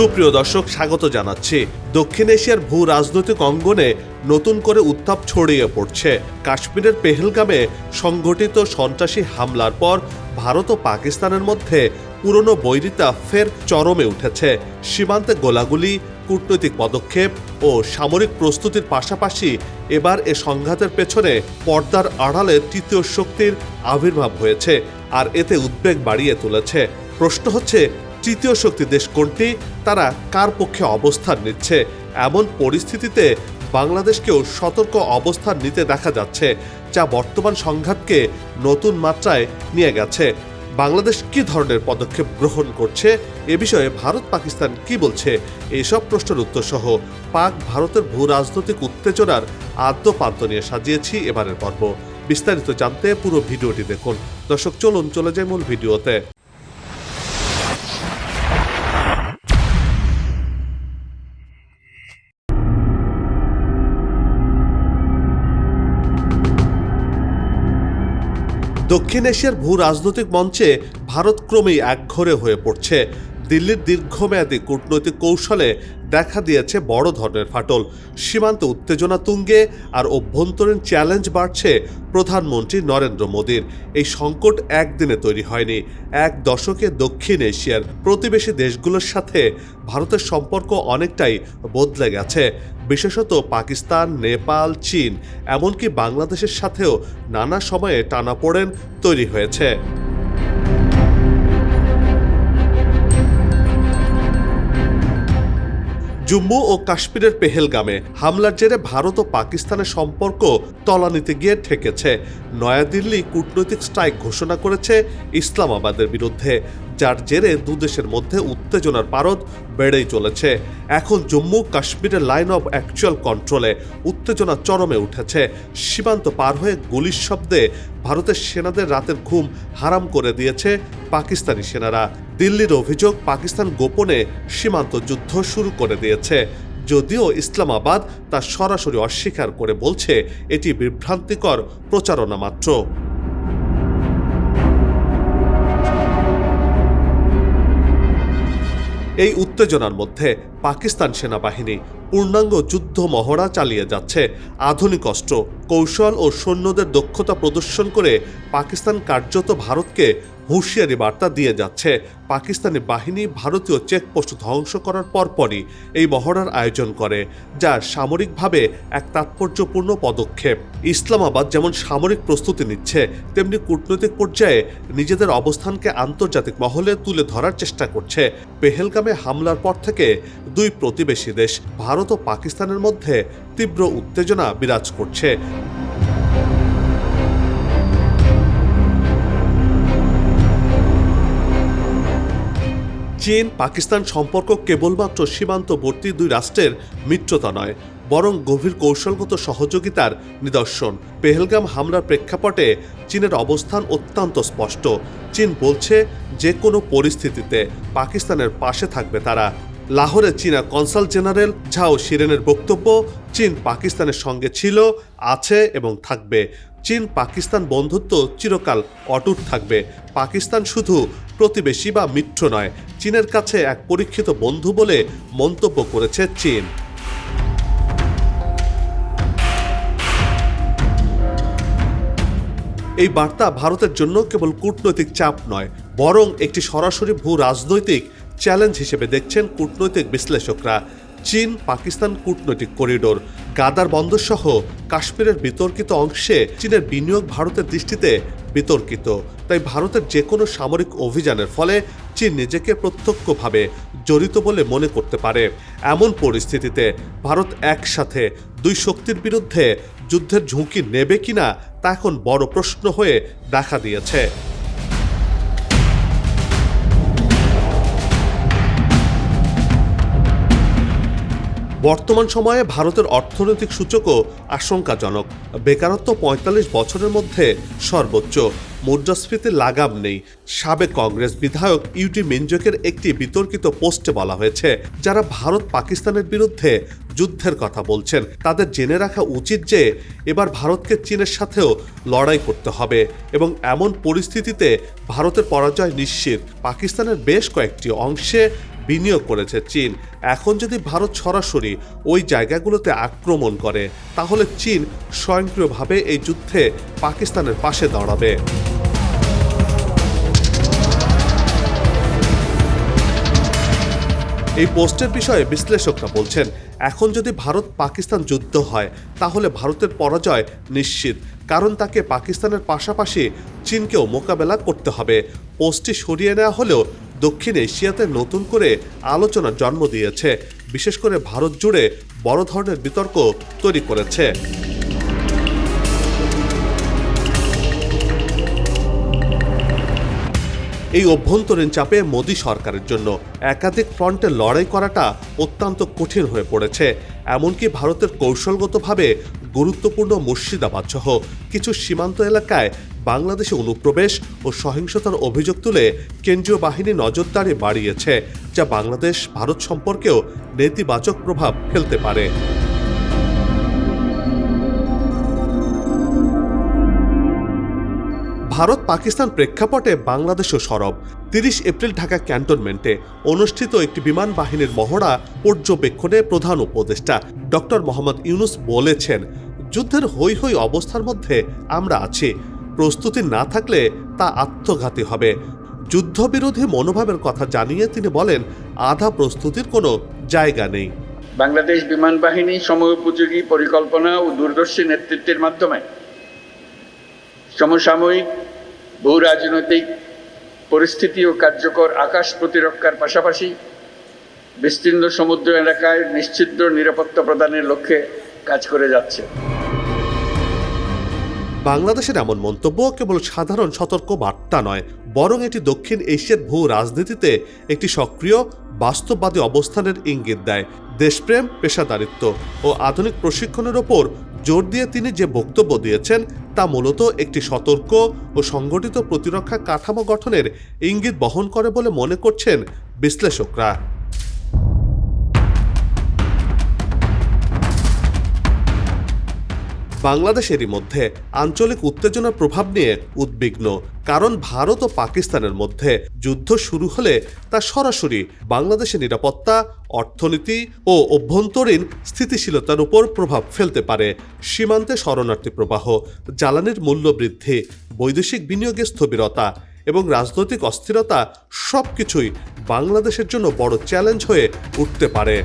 সুপ্রিয় দর্শক, স্বাগত জানাচ্ছি। দক্ষিণ এশিয়ার ভূ রাজনৈতিক অঙ্গনে নতুন করে উত্তাপ ছড়িয়ে পড়ছে। কাশ্মীরের পেহেলগামে সংঘটিত সন্ত্রাসী হামলার পর ভারত ও পাকিস্তানের মধ্যে পুরনো বৈরিতা ফের চরমে উঠেছে। সীমান্তে গোলাগুলি, কূটনৈতিক পদক্ষেপ ও সামরিক প্রস্তুতির পাশাপাশি এবার এ সংঘাতের পেছনে পর্দার আড়ালে তৃতীয় শক্তির আবির্ভাব হয়েছে আর এতে উদ্বেগ বাড়িয়ে তুলেছে। প্রশ্ন হচ্ছে তৃতীয় শক্তি দেশ কোনটি? তারা কার পক্ষে অবস্থান নিচ্ছে? এমন পরিস্থিতিতে বাংলাদেশকেও সতর্ক অবস্থান নিতে দেখা যাচ্ছে, যা বর্তমান সংঘাতকে নতুন মাত্রায় নিয়ে গেছে। বাংলাদেশ কি ধরনের পদক্ষেপ গ্রহণ করছে? এ বিষয়ে ভারত পাকিস্তান কি বলছে? এইসব প্রশ্নের উত্তর সহ পাক, ভারতের ভূ রাজনৈতিক উত্তেজনার আদ্যপান্ত নিয়ে সাজিয়েছি এবারের পর্ব। বিস্তারিত জানতে পুরো ভিডিওটি দেখুন। দর্শক, চলুন চলে যাই মূল ভিডিওতে। দক্ষিণ এশিয়ার ভূ রাজনৈতিক মঞ্চে ভারত ক্রমেই একঘরে হয়ে পড়ছে। দিল্লির দীর্ঘমেয়াদী কূটনৈতিক কৌশলে দেখা দিয়েছে বড় ধরনের ফাটল। সীমান্ত উত্তেজনা তুঙ্গে আর অভ্যন্তরীণ চ্যালেঞ্জ বাড়ছে প্রধানমন্ত্রী নরেন্দ্র মোদীর। এই সংকট একদিনে তৈরি হয়নি। এক দশকে দক্ষিণ এশিয়ার প্রতিবেশী দেশগুলোর সাথে ভারতের সম্পর্ক অনেকটাই বদলে গেছে। বিশেষত পাকিস্তান, নেপাল, চীন, এমনকি বাংলাদেশের সাথেও নানা সময়ে টানাপোড়েন তৈরি হয়েছে। জম্মু ও কাশ্মীরের পেহেলগামে হামলার জেরে ভারত ও পাকিস্তানের সম্পর্ক তলানিতে গিয়ে ঠেকেছে। নয়াদিল্লি কূটনৈতিক স্ট্রাইক ঘোষণা করেছে ইসলামাবাদের বিরুদ্ধে। যার জেরে দুদেশের মধ্যে উত্তেজনার পারদ বেড়েই চলেছে। এখন জম্মু কাশ্মীরের লাইন অব অ্যাকচুয়াল কন্ট্রোলে উত্তেজনা চরমে উঠেছে। সীমান্ত পার হয়ে গুলির শব্দে ভারতের সেনাদের রাতের ঘুম হারাম করে দিয়েছে পাকিস্তানি সেনারা। দিল্লির অভিযোগ, পাকিস্তান গোপনে সীমান্ত যুদ্ধ শুরু করে দিয়েছে। যদিও ইসলামাবাদ তা সরাসরি অস্বীকার করে বলছে, এটি বিভ্রান্তিকর প্রচারণা মাত্র। এই উত্তেজনার মধ্যে পাকিস্তান সেনাবাহিনী পূর্ণাঙ্গ যুদ্ধ মহড়া চালিয়ে যাচ্ছে। আধুনিক অস্ত্র, কৌশল ও সৈন্যদের দক্ষতা প্রদর্শন করে পাকিস্তান কার্যত ভারতকে হুঁশিয়ারি বার্তা দিয়ে যাচ্ছে। পাকিস্তানি বাহিনী ভারতীয় চেকপোস্ট ধ্বংস করার পরপরই এই মহড়ার আয়োজন করে, যা সামরিকভাবে এক তাৎপর্যপূর্ণ পদক্ষেপ। ইসলামাবাদ যেমন সামরিক প্রস্তুতি নিচ্ছে, তেমনি কূটনৈতিক পর্যায়ে নিজেদের অবস্থানকে আন্তর্জাতিক মহলে তুলে ধরার চেষ্টা করছে। পেহেলগামে হামলার পর থেকে দুই প্রতিবেশী দেশ, ভারত ও পাকিস্তানের মধ্যে তীব্র উত্তেজনা বিরাজ করছে। চীন, পাকিস্তান সম্পর্ক কেবলমাত্র সীমান্তবর্তী দুই রাষ্ট্রের মিত্রতা নয়, বরং গভীর কৌশলগত সহযোগিতার নিদর্শন। পেহেলগাম হামলার প্রেক্ষাপটে চীনের অবস্থান অত্যন্ত স্পষ্ট। চীন বলছে, যে কোনো পরিস্থিতিতে পাকিস্তানের পাশে থাকবে তারা। লাহোরে চীনা কনসাল জেনারেল ঝাও শিরেনের বক্তব্য, চীন পাকিস্তানের সঙ্গে ছিল, আছে এবং থাকবে। চীন পাকিস্তান বন্ধুত্ব চিরকাল অটুট থাকবে। পাকিস্তান শুধু প্রতিবেশী বা মিত্র নয়, চীনের কাছে এক পরীক্ষিত বন্ধু বলে মন্তব্য করেছে চীন। এই বার্তা ভারতের জন্য কেবল কূটনৈতিক চাপ নয়, বরং একটি সরাসরি ভূ রাজনৈতিক চ্যালেঞ্জ হিসেবে দেখছেন কূটনৈতিক বিশ্লেষকরা। চীন, পাকিস্তান কূটনৈতিক করিডোর, গাদার বন্দর সহ কাশ্মীরের বিতর্কিত অংশে চীনের বিনিয়োগ ভারতের দৃষ্টিতে বিতর্কিত। তাই ভারতের যে কোনো সামরিক অভিযানের ফলে চীন নিজেকে প্রত্যক্ষভাবে জড়িত বলে মনে করতে পারে। এমন পরিস্থিতিতে ভারত একসাথে দুই শক্তির বিরুদ্ধে যুদ্ধের ঝুঁকি নেবে কিনা তা এখন বড় প্রশ্ন হয়ে দেখা দিয়েছে। বর্তমান সময়ে ভারতের অর্থনৈতিক সূচকও আশঙ্কাজনক। বেকারত্ব পঁয়তাল্লিশ বছরের মধ্যে সর্বোচ্চ। মুদ্রাস্ফীতির লাগাম নেই। সাবেক কংগ্রেস বিধায়ক ইউটি মিনজকের একটি বিতর্কিত পোস্টে বলা হয়েছে, যারা ভারত পাকিস্তানের বিরুদ্ধে যুদ্ধের কথা বলছেন। তাদের জেনে রাখা উচিত যে, এবার ভারতকে চীনের সাথেও লড়াই করতে হবে এবং এমন পরিস্থিতিতে ভারতের পরাজয় নিশ্চিত। পাকিস্তানের বেশ কয়েকটি অংশে বিনিয়োগ করেছে চীন। এখন যদি ভারত সরাসরি ওই জায়গাগুলোতে আক্রমণ করে, তাহলে চীন স্বয়ংক্রিয়ভাবে এই যুদ্ধে পাকিস্তানের পাশে দাঁড়াবে। এই পোস্টের বিষয়ে বিশ্লেষকরা বলছেন, এখন যদি ভারত পাকিস্তান যুদ্ধ হয়, তাহলে ভারতের পরাজয় নিশ্চিত, কারণ তাকে পাকিস্তানের পাশাপাশি চীনকেও মোকাবেলা করতে হবে। পোস্টটি সরিয়ে নেওয়া হলেও দক্ষিণ এশিয়াতে নতুন করে আলোচনার জন্ম দিয়েছে। বিশেষ করে ভারত জুড়ে বড় ধরনের বিতর্ক তৈরি করেছে। এই অভ্যন্তরীণ চাপে মোদী সরকারের জন্য একাধিক ফ্রন্টে লড়াই করাটা অত্যন্ত কঠিন হয়ে পড়েছে। এমনকি ভারতের কৌশলগতভাবে গুরুত্বপূর্ণ মুর্শিদাবাদ সহ কিছু সীমান্ত এলাকায় বাংলাদেশে অনুপ্রবেশ ও সহিংসতার অভিযোগ তুলে কেন্দ্রীয় বাহিনী নজরদারি বাড়িয়েছে, যা বাংলাদেশ ভারত সম্পর্কেও নেতিবাচক প্রভাব ফেলতে পারে। ভারত পাকিস্তান প্রেক্ষাপটে বাংলাদেশও সরব। তিরিশ এপ্রিল ঢাকা ক্যান্টনমেন্টে অনুষ্ঠিত একটি বিমান বাহিনীর মহড়া পর্যবেক্ষণে প্রধান উপদেষ্টা ডক্টর মোহাম্মদ ইউনুস বলেছেন, যুদ্ধের হৈ হৈ অবস্থার মধ্যে আমরা আছি। প্রস্তুতি না থাকলে তা আত্মঘাতী হবে। যুদ্ধবিরোধী মনোভাবের কথা জানিয়ে তিনি বলেন, আধা প্রস্তুতির কোনো জায়গা নেই। বাংলাদেশ বিমান বাহিনী সময়োপযোগী পরিকল্পনা ও দূরদর্শী নেতৃত্বের মাধ্যমে সমসাময়িক বহু রাজনৈতিক পরিস্থিতি ও কার্যকর আকাশ প্রতিরক্ষার পাশাপাশি বিস্তীর্ণ সমুদ্র এলাকায় নিশ্চিদ্র নিরাপত্তা প্রদানের লক্ষ্যে কাজ করে যাচ্ছে। বাংলাদেশের এমন মন্তব্য কেবল সাধারণ সতর্ক বার্তা নয়, বরং এটি দক্ষিণ এশিয়ার ভূ রাজনীতিতে একটি সক্রিয়, বাস্তববাদী অবস্থানের ইঙ্গিত দেয়। দেশপ্রেম, পেশাদারিত্ব ও আধুনিক প্রশিক্ষণের ওপর জোর দিয়ে তিনি যে বক্তব্য দিয়েছেন, তা মূলত একটি সতর্ক ও সংগঠিত প্রতিরক্ষা কাঠামো গঠনের ইঙ্গিত বহন করে বলে মনে করছেন বিশ্লেষকরা। বাংলাদেশেরই মধ্যে আঞ্চলিক উত্তেজনার প্রভাব নিয়ে উদ্বিগ্ন। কারণ ভারত ও পাকিস্তানের মধ্যে যুদ্ধ শুরু হলে তা সরাসরি বাংলাদেশের নিরাপত্তা, অর্থনীতি ও অভ্যন্তরীণ স্থিতিশীলতার উপর প্রভাব ফেলতে পারে। সীমান্তে শরণার্থী প্রবাহ, জ্বালানির মূল্য বৃদ্ধি, বৈদেশিক বিনিয়োগে স্থবিরতা এবং রাজনৈতিক অস্থিরতা সবকিছুই বাংলাদেশের জন্য বড় চ্যালেঞ্জ হয়ে উঠতে পারে।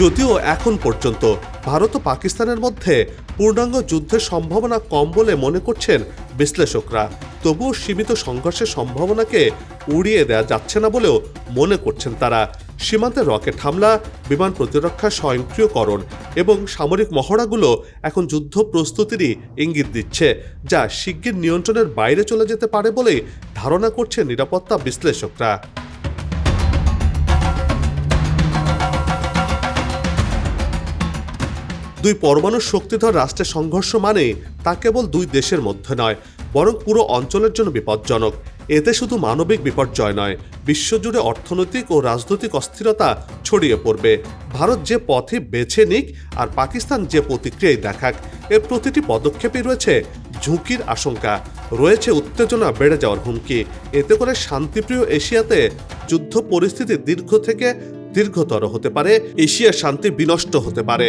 যদিও এখন পর্যন্ত ভারত ও পাকিস্তানের মধ্যে পূর্ণাঙ্গ যুদ্ধের সম্ভাবনা কম বলে মনে করছেন বিশ্লেষকরা। তবুও সীমিত সংঘর্ষের সম্ভাবনাকে উড়িয়ে দেওয়া যাচ্ছে না বলেও মনে করছেন তারা। সীমান্তে রকেট হামলা, বিমান প্রতিরক্ষা স্বয়ংক্রিয়করণ এবং সামরিক মহড়াগুলো এখন যুদ্ধ প্রস্তুতিরই ইঙ্গিত দিচ্ছে, যা শিগগির নিয়ন্ত্রণের বাইরে চলে যেতে পারে বলেই ধারণা করছেন নিরাপত্তা বিশ্লেষকরা। দুই পরমাণু শক্তিধর রাষ্ট্রের সংঘর্ষ মানে তা কেবল দুই দেশের মধ্যে নয়, বরং পুরো অঞ্চলের জন্য বিপজ্জনক। এতে শুধু মানবিক বিপর্যয় নয়, বিশ্বজুড়ে অর্থনৈতিক ও রাজনৈতিক অস্থিরতা ছড়িয়ে পড়বে। ভারত যে পথে বেছে নিক আর পাকিস্তান যে প্রতিক্রিয়াই দেখাক, এর প্রতিটি পদক্ষেপে রয়েছে ঝুঁকির আশঙ্কা। রয়েছে উত্তেজনা বেড়ে যাওয়ার হুমকি। এতে করে শান্তিপ্রিয় এশিয়াতে যুদ্ধ পরিস্থিতি দীর্ঘ থেকে দীর্ঘতর হতে পারে, এশিয়ার শান্তি বিনষ্ট হতে পারে।